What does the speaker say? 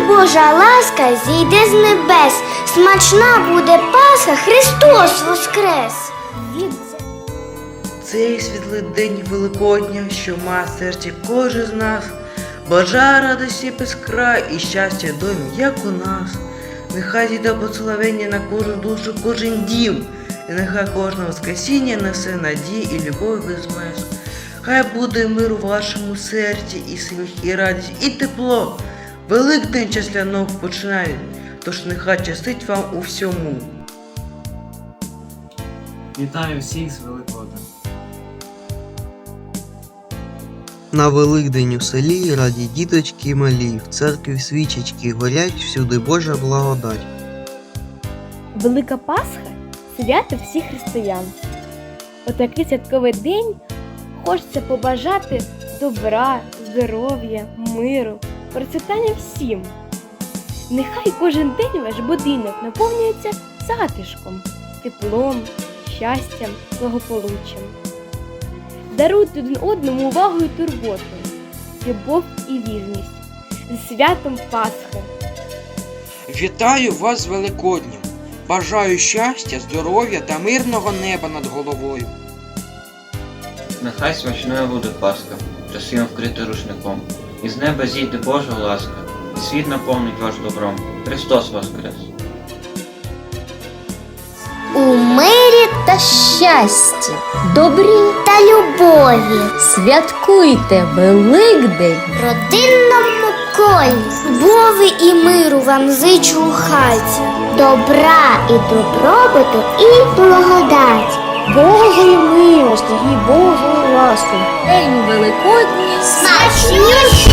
Божа ласка зійде з небес. Смачна буде Пасха, Христос воскрес. Цей світлий день Великодня, що має серці кожен з нас, бажає радості без і щастя домі, як у нас. Нехай зійде поціловення на кожну душу, кожен дім, і нехай кожне воскресіння несе надії і любов без меж. Хай буде мир у вашому серці, і сміх, і радість, і тепло. Великдень часлянок починає, тож нехай щастить вам у всьому. Вітаю всіх з Великоднем. На Великдень у селі раді діточки малі, в церкві свічечки горять всюди Божа благодать. Велика Пасха свято всіх християн. У такий святковий день хочеться побажати добра, здоров'я, миру, процвітання всім. Нехай кожен день ваш будинок наповнюється затишком, теплом, щастям, благополуччям. Даруйте один одному увагу і турботу, любов і вірність з святом Пасхи. Вітаю вас з Великоднем! Бажаю щастя, здоров'я та мирного неба над головою. Нехай смачною буде Пасха, часом вкрити рушником. Із неба зійде Божа ласка, і світ наповнить ваш добром. Христос Воскрес! У мирі та щасті, добрі та любові, Святкуйте Великдень! родинному колі, любові і миру вам зичу у хаті, добра і добробуту і благодаті. Божої милості і Божої ласки! День Великодні! Смачнющої Пасхи!